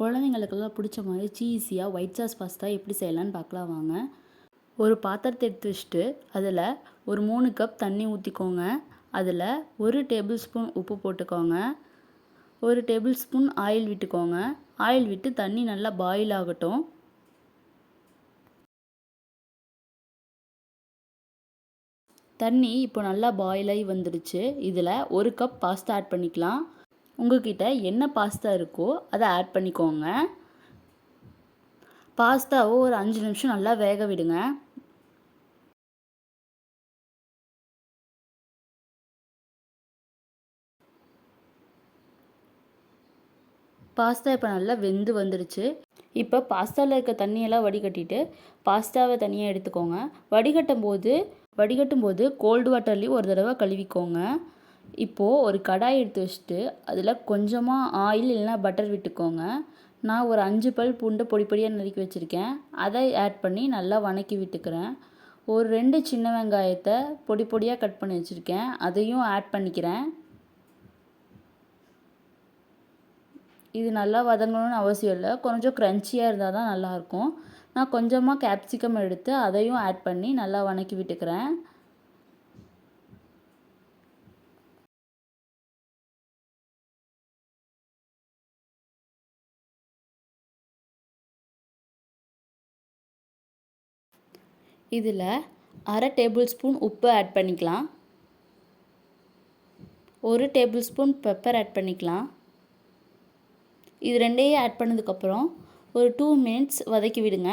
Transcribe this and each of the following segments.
குழந்தைங்களுக்கெல்லாம் பிடிச்ச மாதிரி சீஸியாக ஒயிட் சாஸ் பாஸ்தா எப்படி செய்யலான்னு பார்க்கலாம் வாங்க. ஒரு பாத்திரத்தை எடுத்து வச்சுட்டு அதில் ஒரு மூணு கப் தண்ணி ஊற்றிக்கோங்க அதில் ஒரு டேபிள் ஸ்பூன் உப்பு போட்டுக்கோங்க. ஒரு டேபிள் ஸ்பூன் ஆயில் விட்டுக்கோங்க. ஆயில் விட்டு தண்ணி நல்லா பாயில் ஆகட்டும். தண்ணி இப்போ நல்லா பாயில் ஆகி வந்துடுச்சு. இதில் ஒரு கப் பாஸ்தா ஆட் பண்ணிக்கலாம். உங்கள்கிட்ட என்ன பாஸ்தா இருக்கோ அதை ஆட் பண்ணிக்கோங்க. பாஸ்தாவை ஒரு அஞ்சு நிமிஷம் நல்லா வேக விடுங்க. பாஸ்தா இப்போ நல்லா வெந்து வந்துடுச்சு இப்போ பாஸ்தாவில் இருக்க தண்ணியெல்லாம் வடிகட்டிட்டு பாஸ்தாவை தனியாக எடுத்துக்கோங்க. வடிகட்டும் போது வடிகட்டும் போது கோல்டு வாட்டர்லேயும் ஒரு தடவை கழுவிக்கோங்க. இப்போது ஒரு கடாய் எடுத்து வச்சுட்டு அதில் கொஞ்சமாக ஆயில் இல்லைன்னா பட்டர் விட்டுக்கோங்க. நான் ஒரு அஞ்சு பல் பூண்டை பொடி பொடியாக நறுக்கி வச்சுருக்கேன். அதை ஆட் பண்ணி நல்லா வணக்கி விட்டுக்கிறேன். ஒரு ரெண்டு சின்ன வெங்காயத்தை பொடி பொடியாக கட் பண்ணி வச்சுருக்கேன். அதையும் ஆட் பண்ணிக்கிறேன். இது நல்லா வதங்கணும்னு அவசியம் இல்லை. கொஞ்சம் க்ரன்ச்சியாக இருந்தால் தான் நல்லாயிருக்கும். நான் கொஞ்சமாக கேப்சிகம் எடுத்து அதையும் ஆட் பண்ணி நல்லா வணக்கி விட்டுக்கிறேன். இதில் அரை டேபிள் ஸ்பூன் உப்பு ஆட் பண்ணிக்கலாம். ஒரு டேபிள் ஸ்பூன் பெப்பர் ஆட் பண்ணிக்கலாம். இது ரெண்டையும் ஆட் பண்ணதுக்கப்புறம் ஒரு டூ மினிட்ஸ் வதக்கி விடுங்க.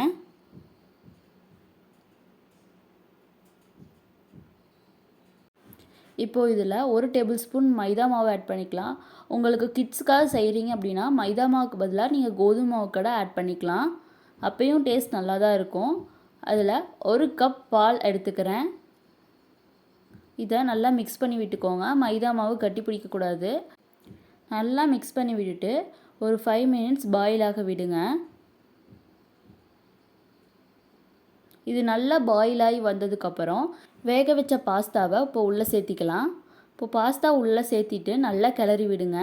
இப்போது இதில் ஒரு டேபிள் ஸ்பூன் மைதா மாவு ஆட் பண்ணிக்கலாம். உங்களுக்கு கிட்ஸுக்காக செய்கிறீங்க அப்படின்னா மைதா மாவுக்கு பதிலாக நீங்கள் கோதுமை மாவு கூட ஆட் பண்ணிக்கலாம். அப்போயும் டேஸ்ட் நல்லா தான் இருக்கும். அதில் ஒரு கப் பால் எடுத்துக்கிறேன். இதை நல்லா மிக்ஸ் பண்ணி விட்டுக்கோங்க. மைதா மாவு கட்டி பிடிக்கக்கூடாது நல்லா மிக்ஸ் பண்ணி விட்டுட்டு ஒரு ஃபைவ் மினிட்ஸ் பாயில் ஆக விடுங்க. இது நல்லா பாயில் ஆகி வந்ததுக்கப்புறம் வேக வச்ச பாஸ்தாவை இப்போ உள்ளே சேர்த்திக்கலாம். இப்போ பாஸ்தா உள்ளே சேர்த்திட்டு நல்லா கிளறி விடுங்க.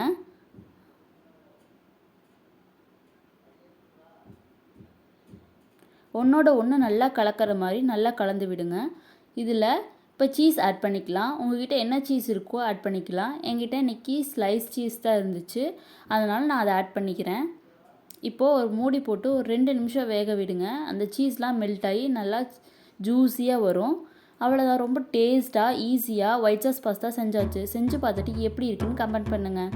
ஒன்றோட ஒன்று நல்லா கலக்கிற மாதிரி நல்லா கலந்து விடுங்க. இதில் இப்போ சீஸ் ஆட் பண்ணிக்கலாம். உங்ககிட்ட என்ன சீஸ் இருக்கோ ஆட் பண்ணிக்கலாம். என்கிட்ட இன்றைக்கி ஸ்லைஸ் சீஸ் தான் இருந்துச்சு. அதனால் நான் அதை ஆட் பண்ணிக்கிறேன். இப்போது ஒரு மூடி போட்டு ஒரு ரெண்டு நிமிஷம் வேக விடுங்க. அந்த சீஸ்லாம் மெல்ட் ஆகி நல்லா ஜூஸியாக வரும். அவ்வளோதான் ரொம்ப டேஸ்ட்டாக ஈஸியாக ஒயிட் சாஸ் பாஸ்தா செஞ்சாச்சு. செஞ்சு பார்த்துட்டு எப்படி இருக்குன்னு கமெண்ட் பண்ணுங்கள்